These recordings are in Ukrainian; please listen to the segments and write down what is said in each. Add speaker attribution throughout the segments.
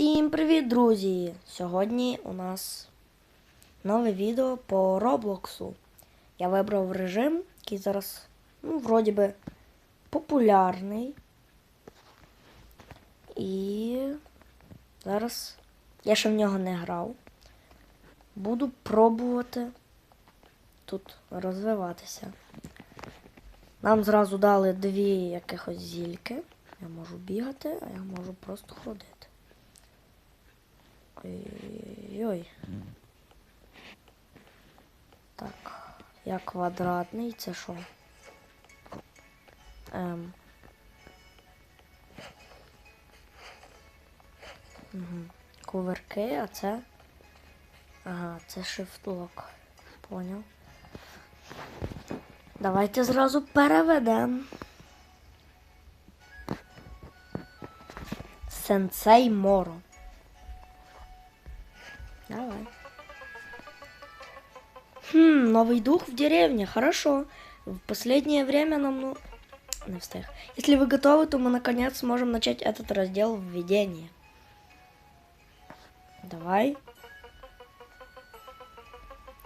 Speaker 1: Всім привіт, друзі! Сьогодні у нас нове відео по Роблоксу. Я вибрав режим, який зараз, ну, вроді би, популярний. І зараз я ще в нього не грав. Буду пробувати тут розвиватися. Нам зразу дали дві якихось зільки. Я можу бігати, а я можу просто ходити. Ой-ой. Так, я квадратний, це що? Ем. Угу. Кувырки, а це. Ага, це shift-lock. Поняв. Давайте зразу переведемо. Сенсей Моро. Давай. Хм, новый дух в деревне, хорошо. В последнее время нам, ну... Если вы готовы, то мы наконец сможем начать этот раздел введения. Давай.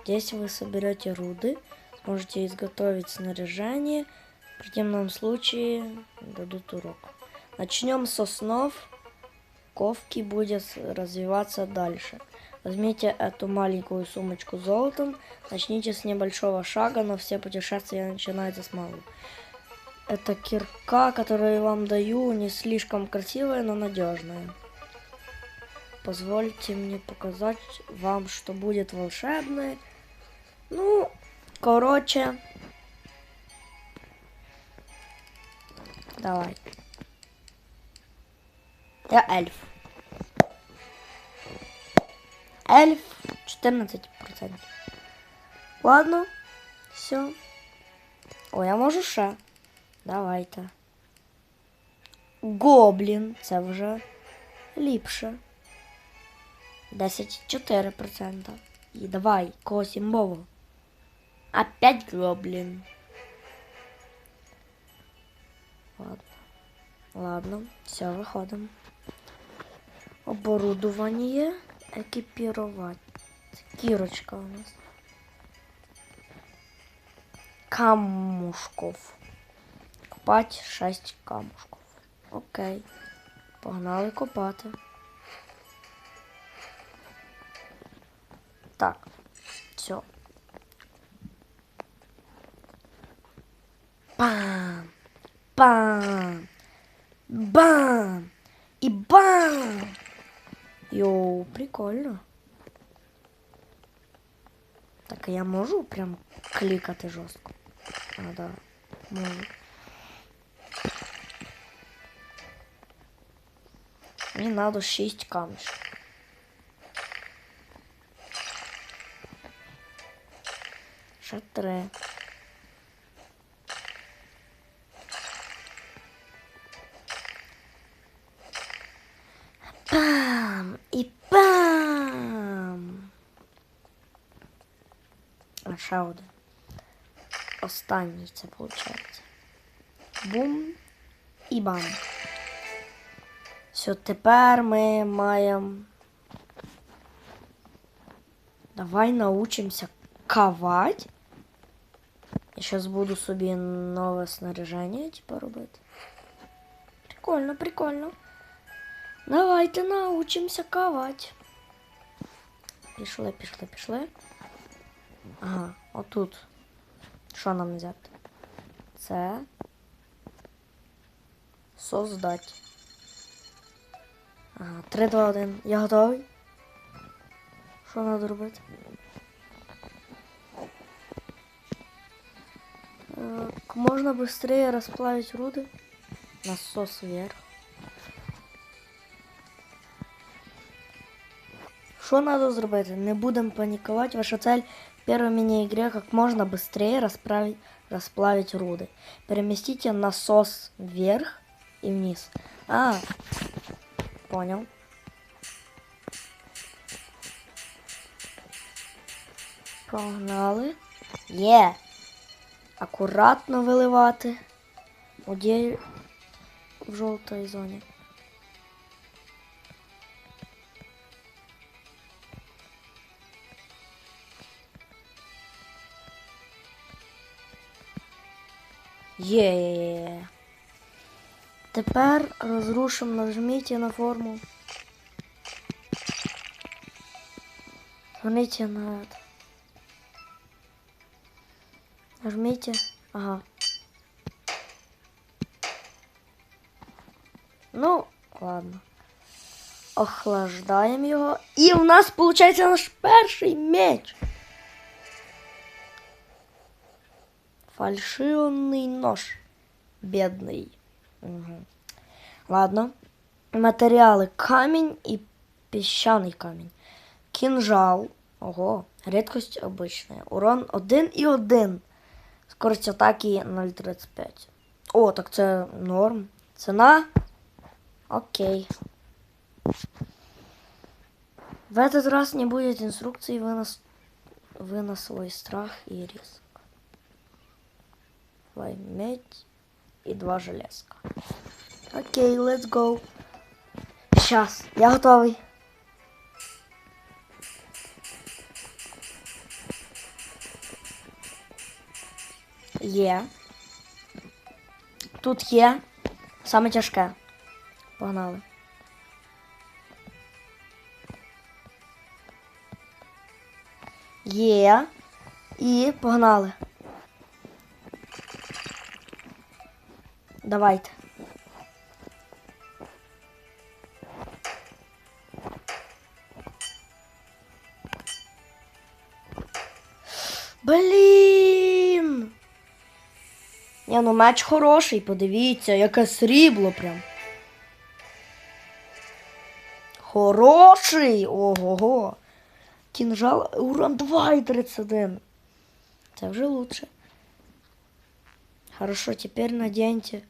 Speaker 1: Здесь вы соберете руды, сможете изготовить снаряжение. В противном случае дадут урок. Начнем с основ. Ковки будет развиваться дальше. Возьмите эту маленькую сумочку с золотом, начните с небольшого шага, но все путешествия начинаются с малого. Это кирка, которую я вам даю, не слишком красивая, но надежная. Позвольте мне показать вам, что будет волшебное. Ну, короче. Давай. Я эльф. Эльф 14%. Ладно, все. О, я можу ще. Давайте. Гоблін, це вже ліпше. 10,4%. І давай, когось імбового. Опять гоблін. Ладно. Ладно, все, виходимо. Оборудование екіпірувати. Кірочка у нас. Камушков. Копати 6 камушков. Окей. Погнали копати. Так. Все. Бам! Бам! Бам! І бам! Йоу, прикольно. Так, а я можу прям клікати жорстко? А, да. Можу. Мені надо 6 камешек. Ще ще. Останній це виходить. Бум і бам. Все, тепер ми маємо. Давай научимося кавати. Я зараз буду собі нове снаряження типу, робити. Прикольно, прикольно. Давайте научимося кавати. Пішли, пішли, пішли. Ага, отут. Що нам взяти? Це. Создать. Ага, 3, 2, 1. Я готовий. Що треба робити? Как можно быстрее расплавить руды. Насос вверх. Что надо зробити? Не будем паниковать. Ваша цель в первой мини-игре как можно быстрее расправить, расплавить руды. Переместите насос вверх и вниз. А, понял. Погнали. Є. Акуратно виливати. У дє- в жовтій зоні. Є. Тепер розрушимо, нажміть на форму. Зверните на это. Нажмите. Ага. Ну, ладно. Охлаждаємо його. І в нас виходить наш перший меч. Фальшивний нож. Бедный. Угу. Ладно. Матеріали камінь і піщаний камінь. Кінжал. Ого. Рідкость обична. Урон 1 і 1. Скорость атаки 0,35. О, так це норм. Ціна. Окей. В этот раз не будет инструкции, вы на, с- вы на свой страх и риск. Давай медь и два железка. Окей, let's go. Сейчас, я готовий. Є. Тут є. Саме тяжке. Погнали. Є. І погнали. Давайте. Блін. Ні, ну меч хороший, подивіться, яке срібло прям. Хороший! Ого-го. Кінжал урон 2 і 31. Це вже лучше. Хорошо, теперь наденьте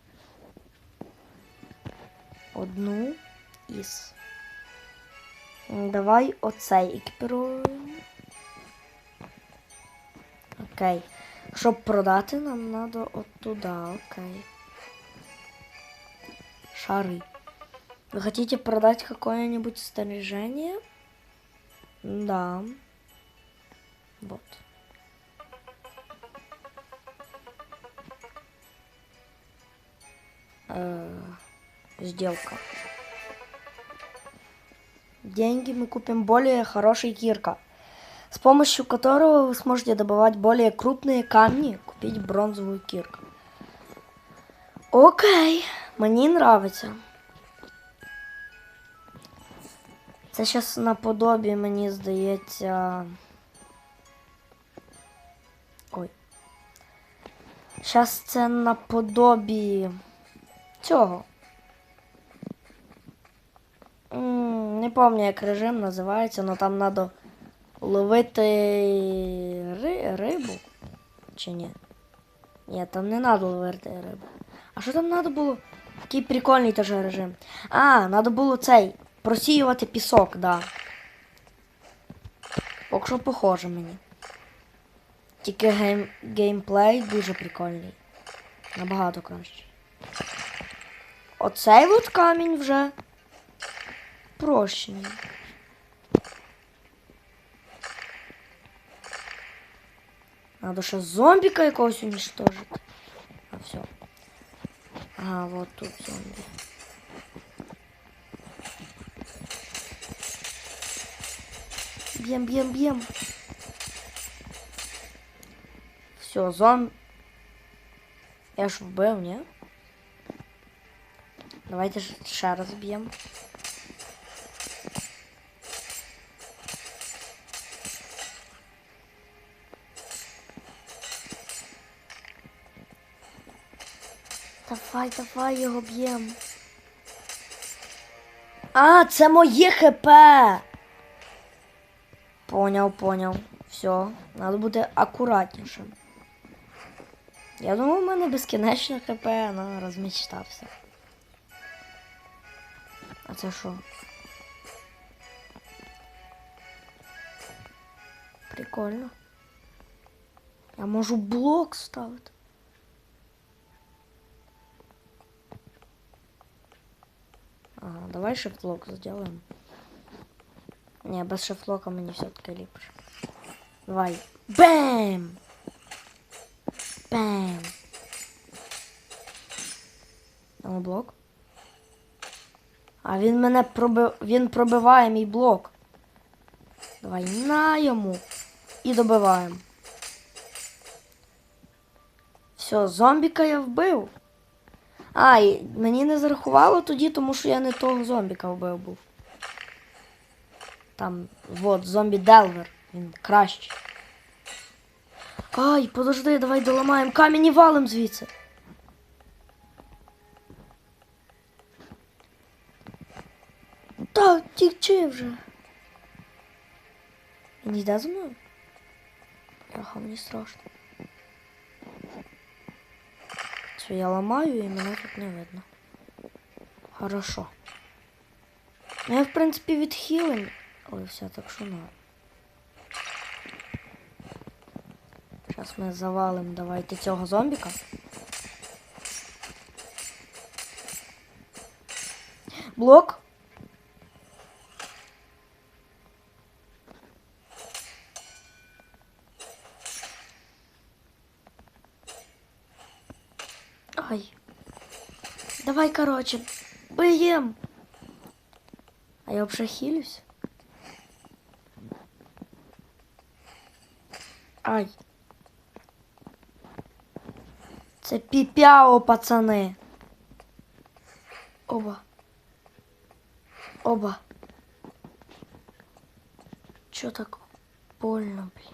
Speaker 1: одну із. М, Давай оцей екіпіруємо. Окей. Щоб продати, нам надо от туди, окей. Шары. Вы хотите продать какое-нибудь снаряжение? Да. Вот. Э, Сделка. Деньги мы купим более хороший кирка, с помощью которого вы сможете добывать более крупные камни, купить бронзовую кирку. Окей, мені нравиться. Це зараз наподобі, мені здається. Ой. Зараз це наподобі цього. Пам'ятаю, як режим називається, але там треба ловити ри... рибу. Чи ні? Ні, там не треба ловити рибу. А що там треба було? Такий прикольний теж режим. А, треба було цей. Просіювати пісок, да. Поки що похоже мені. Тільки гейм... геймплей дуже прикольний. Набагато краще. Оцей от камінь вже прощений. Надо ще зомбіка якогось уничтожити. А все. Ага, вот тут зомбі. Б'єм, б'єм, б'єм. Все, зом. Я ж вбив, ні? Давайте ж ще раз б'єм. Давай, давай його б'єм. А, це моє ХП. Поняв, поняв. Все, треба бути акуратнішим. Я думав, у мене безкінечне ХП, але розмічтався. А це що? Прикольно. Я можу блок ставити. Ага, давай шифтлок сделаем. Не, без шифтлока мені все-таки ліпше. Давай. Бэм! Бэм! Але блок. А він мене проби... він пробиває мій блок. Давай на йому. І добиваємо. Все, зомбіка я вбив. А, і мені не зарахувало тоді, тому що я не того зомбіка вбив був. Там, вот, зомбі Делвер. Він кращий. Ай, подожди, давай доламаємо камінь і валим звідси. Так, тікчи вже. Він йде за мною? Бляха, мені страшно. Все, я ломаю, и мене тут не видно. Хорошо. Ну, я, в принципі, відхилен. Ой, все, так що надо. Зараз ми завалим давайте цього зомбіка. Блок. Давай, короче, б'єм. А я вже хилюсь. Ай. Це піпяо, пацани. Оба. Оба. Чо так больно, блін?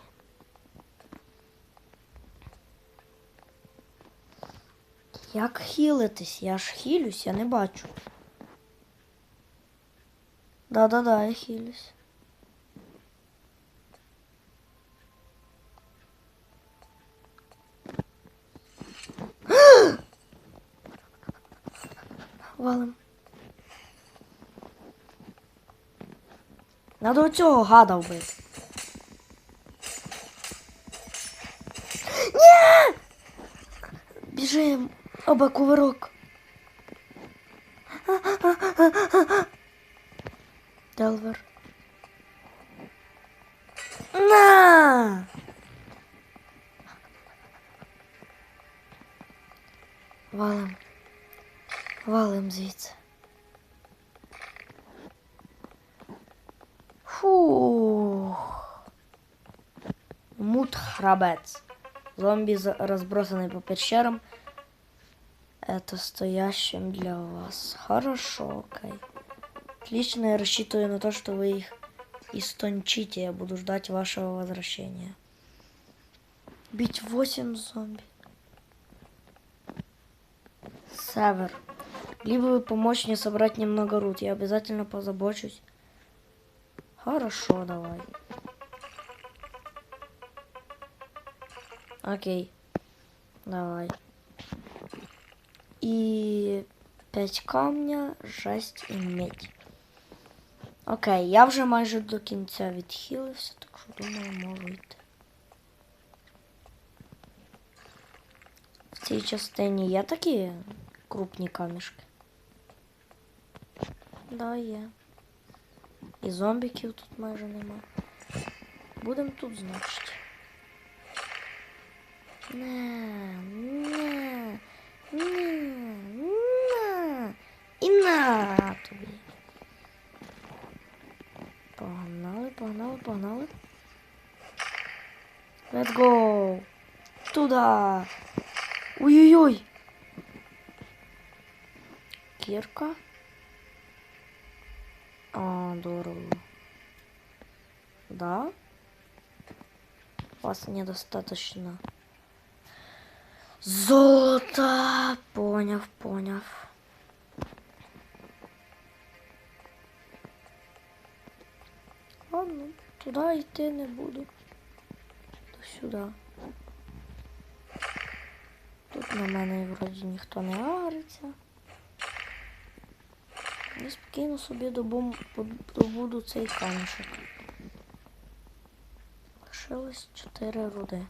Speaker 1: Як хілитись? Я ж хилюсь, я не бачу. Да-да-да, я хилюсь. Валим. Надо оцього гада вбити. Ні! Біжим. Оба кувирок. Делвер. На! Валим. Валим звідси. Фух. Мут храбець. Зомби за- разбросанный по пещерам. Это стоящим для вас. Хорошо, окей. Отлично, я рассчитываю на то, что вы их истончите. Я буду ждать вашего возвращения. Бить 8 зомби. Север. Либо вы помочь мне собрать немного рут. Я обязательно позабочусь. Хорошо, давай. Окей. Давай. І 5 камня, жесть і медь. Окей, я вже майже до кінця відхилився, так що думаю, можу йти. В цій частині є такі крупні камішки? Да, є. І зомбіків тут майже нема. Будемо тут, значить. На, Погнали, погнали. Let's go. Туда. Ой-ой-ой. Кірка. А, здорово. Да? Вас недостаточно. Золото! Поняв, поняв. Ладно, туди йти не буду. То сюди. Тут на мене вроді ніхто не агриться. Я спокійно собі добу, добуду цей камішок. Лишилось 4 руди.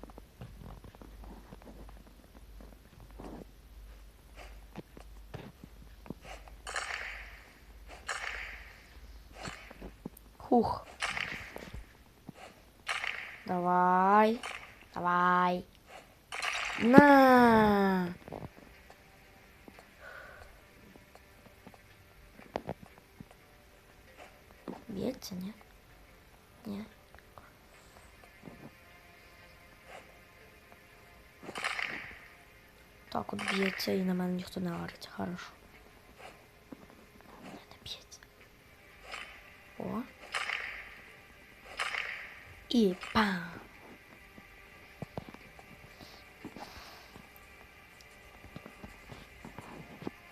Speaker 1: Б'ється, ні? Ні. Так от б'ється і на мене ніхто не варить. Хорошо. Не б'ється. О. І пам.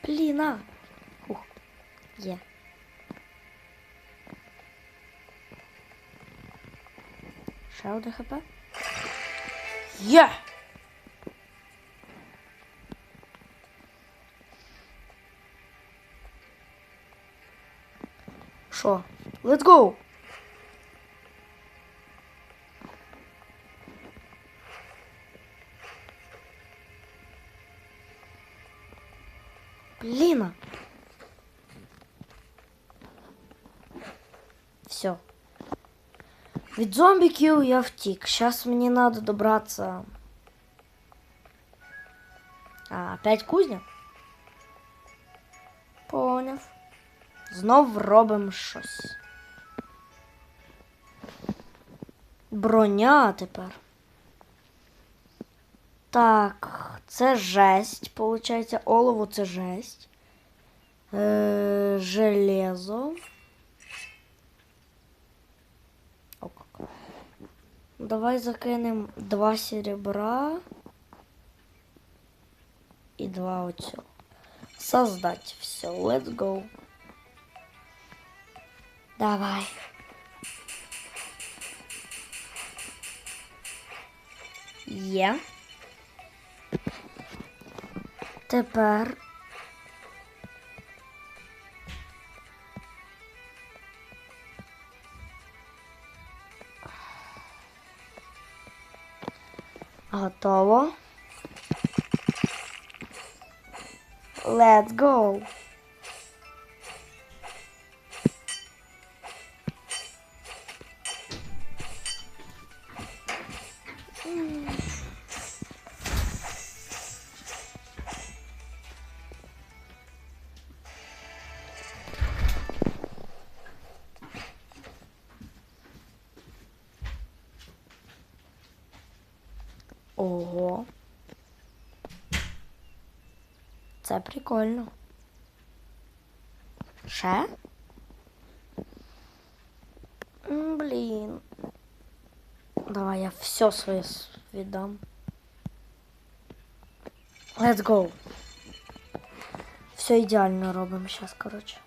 Speaker 1: Блін, а. Ух. Є. Ще один хп. Є! Що? Let's go! Від зомбиків я втік. Сейчас мені надо добраться. А, опять кузня? Поняв. Знов робимо щось. Броня тепер. Так, це жесть, получається. Олово це жесть. Е, железо. О, как. Давай закинем два серебра і два оцього. Создать. Все, let's go. Давай. Є. Тепер. Готово. Let's go. Це прикольно. Ще? М, Блін. Давай я все своє с- віддам. Let's go. Все ідеально робимо зараз, коротше.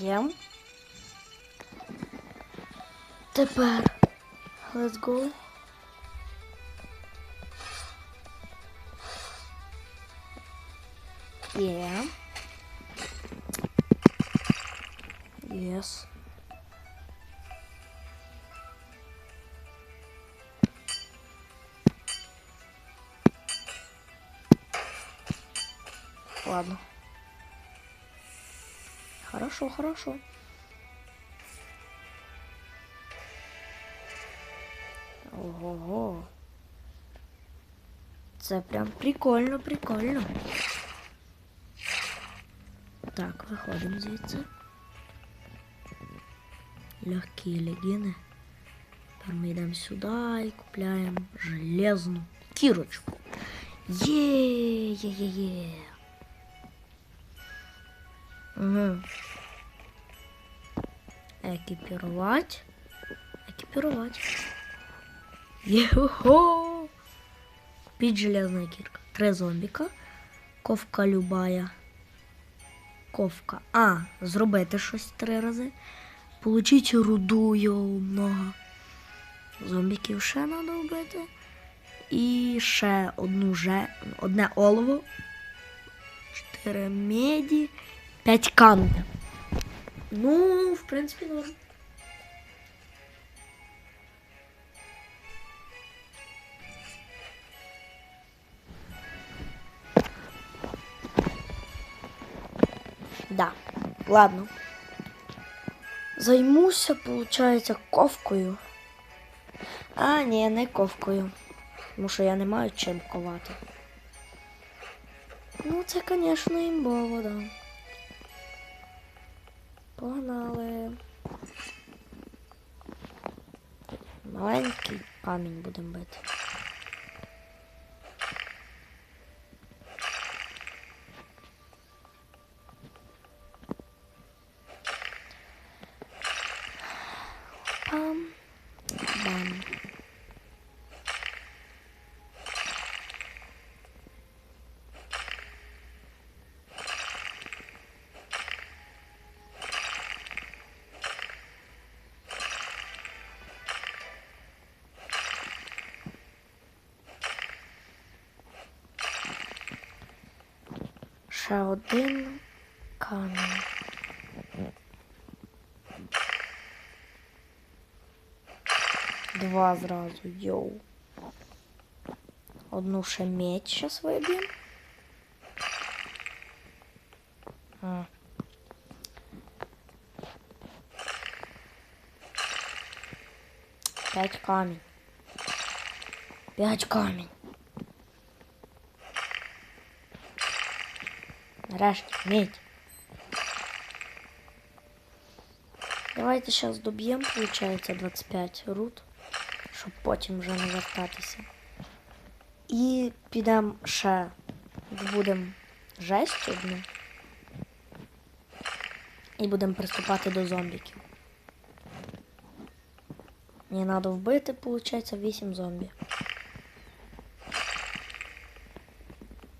Speaker 1: Є. Тепер. Let's go. Є. Yes. Ладно. Хорошо, хорошо. Ого. Це прям прикольно, прикольно. Так, виходимо звідси. Легкі легіни. Тепер ми йдемо сюди і купляємо железну кірочку. Є, є, є, є. Угу. Екіпірувати. Екіпірувати. Йо-хо! Купить железная кирка. Три зомбіка. Ковка любая. Ковка. А, зробити щось три рази. Получить руду його много. Зомбіків ще треба вбити. І ще одну же, одне олово. Чотири меді. П'ять камня. Ну, в принципі, норм. Да, ладно. Займуся, получається, ковкою. А, ні, не ковкою. Тому що я не маю чим ковати. Ну, це, звісно, імбово, да. Погнали. Маленький камінь будемо бити. Ще один камінь. Два зразу, йоу. Одну ще медь сейчас виб'ємо. А. П'ять камінь. П'ять камінь. Нарешті, медь. Давайте зараз доб'ємо, виходить, 25 рут, щоб потім вже не вертатися. І підемо ще добудемо жесть одну. І будемо приступати до зомбіків. Мені треба вбити, виходить, 8 зомбі.